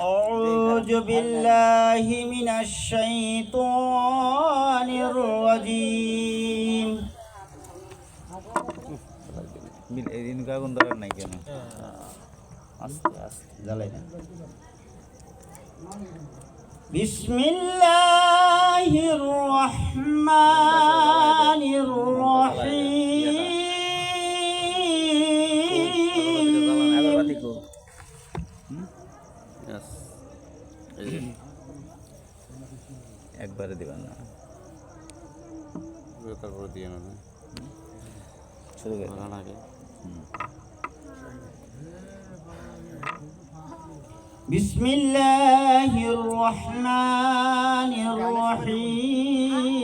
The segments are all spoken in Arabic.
أعوذ بالله من الشيطان الرجيم বিল এদিন আগুন ধরার নাই কেন আস্তে আস্তে জ্বালাই না بسم الله الرحمن الرحيم একবারে দিবেন না তারপরে দিয়ে নেবে শুরু করে ভালো লাগে بسم الله الرحمن الرحيم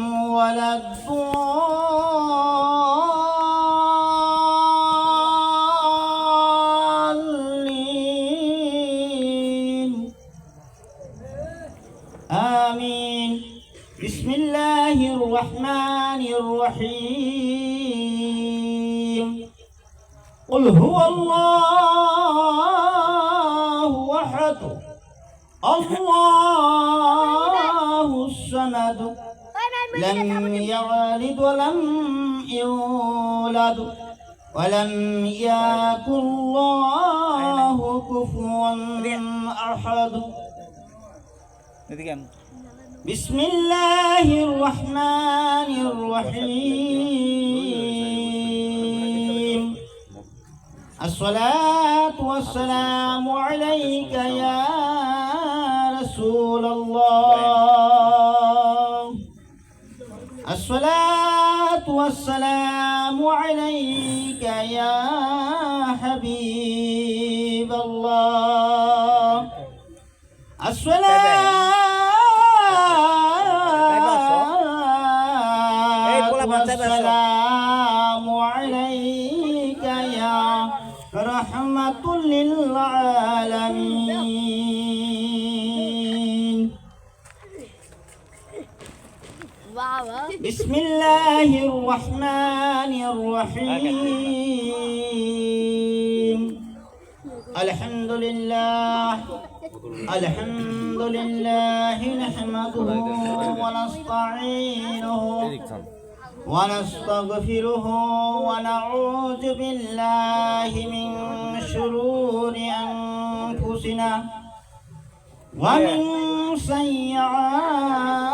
ولا الضالين. آمين. بسم الله الرحمن الرحيم. قل هو الله أحد. الله الصمد. لم يولد ولم يولد ولم يكن الله كفوا أحد. بسم الله الرحمن الرحيم. الصلاة والسلام عليك يا رسول الله. الصلاة والسلام عليك يا حبيب الله. الصلاة والسلام عليك يا رحمة للعالمين. بسم الله الرحمن الرحيم. الحمد لله. الحمد لله نحمده ونستعينه ونستغفره ونعوذ بالله من شرور أنفسنا ومن سيئات